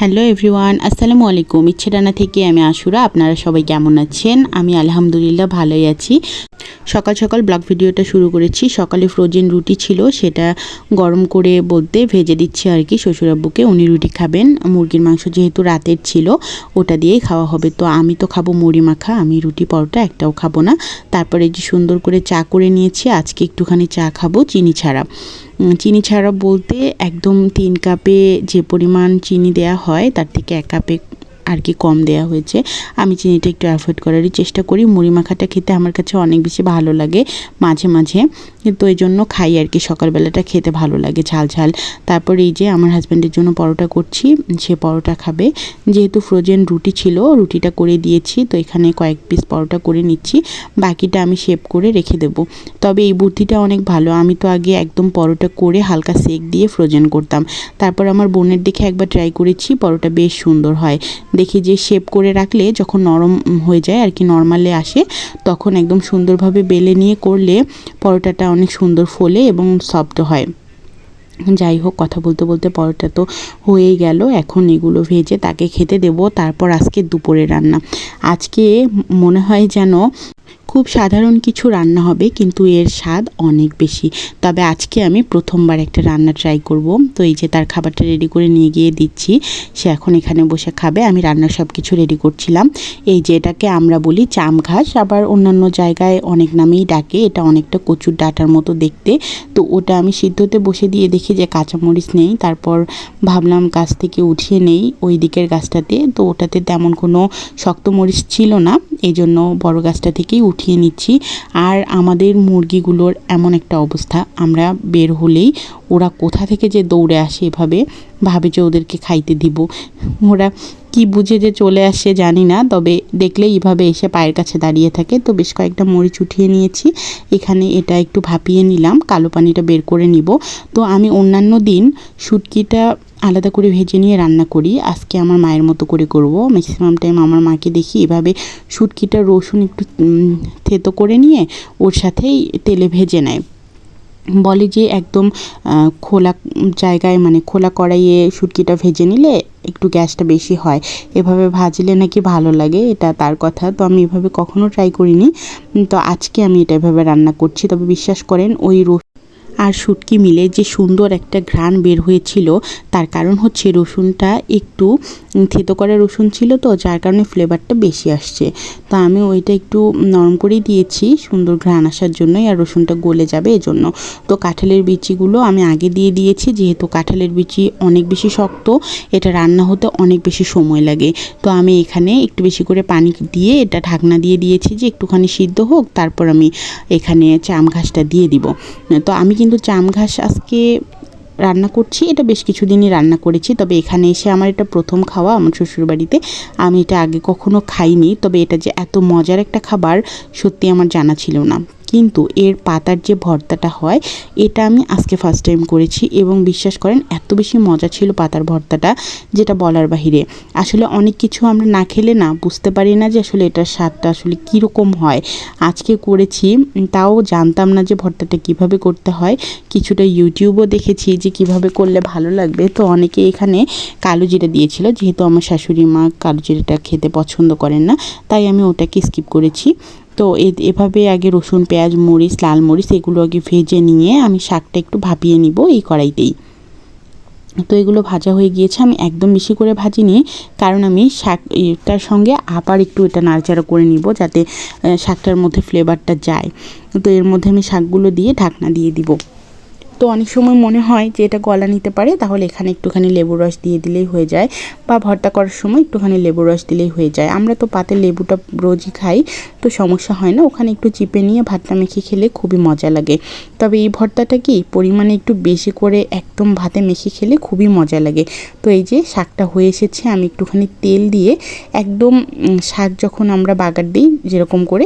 Hello everyone আসসালামু আলাইকুম। ইচ্ছে রান্না থেকে আমি আশুরা, আপনারা সবাই কেমন আছেন? আমি আলহামদুলিল্লাহ ভালোই আছি। সকাল সকাল ব্লগ ভিডিওটা শুরু করেছি। সকালে ফ্রোজেন রুটি ছিল, সেটা গরম করে বলতে ভেজে দিচ্ছি আর কি শ্বশুরাব্বুকে। উনি রুটি খাবেন। মুরগির মাংস যেহেতু রাতের ছিল, ওটা দিয়েই খাওয়া হবে। তো আমি তো খাব মুড়ি মাখা, আমি রুটি পরোটা একটাও খাব না। তারপরে যে সুন্দর করে চা করে নিয়েছি, আজকে একটুখানি চা খাব, চিনি ছাড়া। চিনি ছাড়া বলতে একদম তিন কাপে যে পরিমাণ চিনি দেয়া হয়, তার থেকে এক কাপে আর কি কম দেয়া হয়েছে। আমি চিনিটা একটু অ্যাভয়েড করারই চেষ্টা করি। মুড়ি মাখাটা খেতে আমার কাছে অনেক বেশি ভালো লাগে মাঝে মাঝে। তো এই জন্য খাই আর কি, সকালবেলাটা খেতে ভালো লাগে ঝাল ঝাল। তারপর এই যে আমার হাজব্যান্ডের জন্য পরোটা করছি, সে পরোটা খাবে। যেহেতু ফ্রোজেন রুটি ছিল, রুটিটা করে দিয়েছি, তো এখানে কয়েক পিস পরোটা করে নিচ্ছি। বাকিটা আমি শেপ করে রেখে দেব। তবে এই বুদ্ধিটা অনেক ভালো। আমি তো আগে একদম পরোটা করে হালকা সেক দিয়ে ফ্রোজেন করতাম। তারপর আমার বোনের দেখে একবার ট্রাই করেছি, পরোটা বেশ সুন্দর হয়। দেখি যে শেপ করে রাখলে যখন নরম হয়ে যায় আর কি নর্মালে আসে, তখন একদম সুন্দরভাবে বেলে নিয়ে করলে পরোটাটা অনেক সুন্দর ফোলে এবং সফট হয়। যাই হোক, কথা বলতে বলতে পরোটা তো হয়েই গেল। এখন এগুলো ভেজে তাকে খেতে দেব। তারপর আজকে দুপুরে রান্না। আজকে মনে হয় যেন খুব সাধারণ কিছু রান্না হবে, কিন্তু এর স্বাদ অনেক বেশি। তবে আজকে আমি প্রথমবার একটা রান্না ট্রাই করব। তো এই যে তার খাবারটা রেডি করে নিয়ে গিয়ে দিচ্ছি, সে এখন এখানে বসে খাবে। আমি রান্নার সব কিছু রেডি করছিলাম। এই যে এটাকে আমরা বলি চাম ঘাস। আবার অন্যান্য জায়গায় অনেক নামেই ডাকে। এটা অনেকটা কচুর ডাটার মতো দেখতে। তো ওটা আমি সিদ্ধতে বসে দিয়ে দেখি যে কাঁচামরিচ নেই, তারপর ভাবলাম গাছ থেকে উঠিয়ে নেই ওই দিকের গাছটাতে। তো ওটাতে তেমন কোনো শক্ত মরিচ ছিল না। এই জন্য বড় গাছটা থেকেই উঠিয়ে নিচ্ছি। আর আমাদের মুরগিগুলোর এমন একটা অবস্থা, আমরা বের হলেই ওরা কোথা থেকে যে দৌড়ে আসে এভাবে ভাবে যে ওদেরকে খাইতে দিব। ওরা কি বুঝে যে চলে আসে জানি না, তবে দেখলেই এভাবে এসে পায়ের কাছে দাঁড়িয়ে থাকে। তো বেশ কয়েকটা মরিচ উঠিয়ে নিয়েছি। এখানে এটা একটু ভাপিয়ে নিলাম, কালো পানিটা বের করে নিব। তো আমি অন্যান্য দিন শুটকিটা আলাদা করে ভেজে নিয়ে রান্না করি। আজকে আমার মায়ের মতো করে করব। ম্যাক্সিমাম টাইম আমার মাকে দেখি এভাবে শুটকিটা রসুন একটু থেতো করে নিয়ে ওর সাথেই তেলে ভেজে নেয়। বলে যে একদম খোলা জায়গায় মানে খোলা কড়াইয়ে শুটকিটা ভেজে নিলে একটু গ্যাসটা বেশি হয়। এভাবে ভাজলে নাকি ভালো লাগে, এটা তার কথা। তো আমি এভাবে কখনো ট্রাই করিনি। তো আজকে আমি এটা এভাবে রান্না করছি। তবে বিশ্বাস করেন, ওই রসুন আর শুটকি মিলে যে সুন্দর একটা ঘ্রাণ বের হয়েছিল, তার কারণ হচ্ছে রসুনটা একটু থেতো করা রসুন ছিল তো, যার কারণে ফ্লেভারটা বেশি আসছে। তো আমি ওইটা একটু নরম করেই দিয়েছি, সুন্দর ঘ্রাণ আসার জন্যই আর রসুনটা গলে যাবে এজন্য। তো কাঁঠালের বিচিগুলো আমি আগে দিয়ে দিয়েছি, যেহেতু কাঁঠালের বিচি অনেক বেশি শক্ত, এটা রান্না হতে অনেক বেশি সময় লাগে। তো আমি এখানে একটু বেশি করে পানি দিয়ে এটা ঢাকনা দিয়ে দিয়েছি যে একটুখানি সিদ্ধ হোক, তারপর আমি এখানে চাম ঘাসটা দিয়ে দিব। তো আমি কিন্তু চাম ঘাস আজকে রান্না করছি। এটা বেশ কিছুদিনই রান্না করেছি, তবে এখানে এসে আমার এটা প্রথম খাওয়া আমার শ্বশুরবাড়িতে। আমি এটা আগে কখনো খাইনি, তবে এটা যে এত মজার একটা খাবার সত্যি আমার জানা ছিল না। কিন্তু এর পাতার যে ভর্তাটা হয়, এটা আমি আজকে ফার্স্ট টাইম করেছি এবং বিশ্বাস করেন এত বেশি মজা ছিল পাতার ভর্তাটা, যেটা বলার বাহিরে। আসলে অনেক কিছু আমরা না খেলে না বুঝতে পারি না যে আসলে এটার স্বাদটা আসলে কীরকম হয়। আজকে করেছি, তাও জানতাম না যে ভর্তাটা কীভাবে করতে হয়। কিছুটা ইউটিউবও দেখেছি যে কীভাবে করলে ভালো লাগবে। তো অনেকে এখানে কালো জিরা দিয়েছিল, যেহেতু আমার শাশুড়ি মা কালো জিরাটা খেতে পছন্দ করেন না, তাই আমি ওটাকে স্কিপ করেছি। তো এভাবে আগে রসুন, পেঁয়াজ, মরিচ, লাল মরিচ এগুলো আগে ভেজে নিয়ে আমি শাকটা একটু ভাপিয়ে নিব এই কড়াইতেই। তো এগুলো ভাজা হয়ে গিয়েছে, আমি একদম বেশি করে ভাজিনি, কারণ আমি শাক এটার সঙ্গে আবার একটু এটা নাড়াচাড়া করে নিব যাতে শাকটার মধ্যে ফ্লেভারটা যায়। তো এর মধ্যে আমি শাকগুলো দিয়ে ঢাকনা দিয়ে দিব। তো অনেক সময় মনে হয় যে এটা গলা নিতে পারে, তাহলে এখানে একটুখানি লেবুর রস দিয়ে দিলেই হয়ে যায় বা ভর্তা করার সময় একটুখানি লেবুর রস দিলেই হয়ে যায়। আমরা তো পাতে লেবুটা রোজই খাই, তো সমস্যা হয় না, ওখানে একটু চিপে নিয়ে ভাতটা মেখে খেলে খুবই মজা লাগে। তবে এই ভর্তাটা কি পরিমাণে একটু বেশি করে একদম ভাতে মেখে খেলে খুবই মজা লাগে। তো এই যে শাকটা হয়ে এসেছে, আমি একটুখানি তেল দিয়ে একদম শাক যখন আমরা বাগার দিই যেরকম করে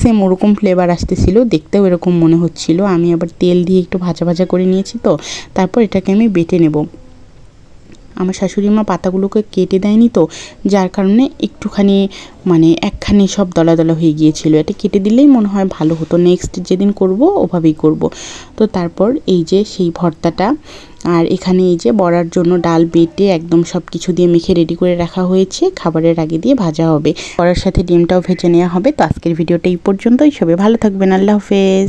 সেম ওরকম ফ্লেভার আসতেছিল, দেখতেও এরকম মনে হচ্ছিল। আমি আবার তেল দিয়ে একটু ভাজা ভাজা করে নিয়েছি তো, তারপর এটাকে আমি বেটে নেব। আমার শাশুড়ি মা পাতাগুলোকে কেটে দেয়নি তো, যার কারণে একটুখানি মানে একখানি সব দলা দলা হয়ে গিয়েছিল। এটা কেটে দিলেই মনে হয় ভালো হতো। নেক্সট যেদিন করব, ওভাবেই করব। তো তারপর এই যে সেই ভর্তাটা, আর এখানে এই যে বড়ার জন্য ডাল বেটে একদম সব কিছু দিয়ে মেখে রেডি করে রাখা হয়েছে। খাবারের আগে দিয়ে ভাজা হবে। বড়ার সাথে ডিমটাও ভেজে নেওয়া হবে। তো আজকের ভিডিওটা এই পর্যন্তই। সবাই ভালো থাকবেন। আল্লাহ হাফেজ।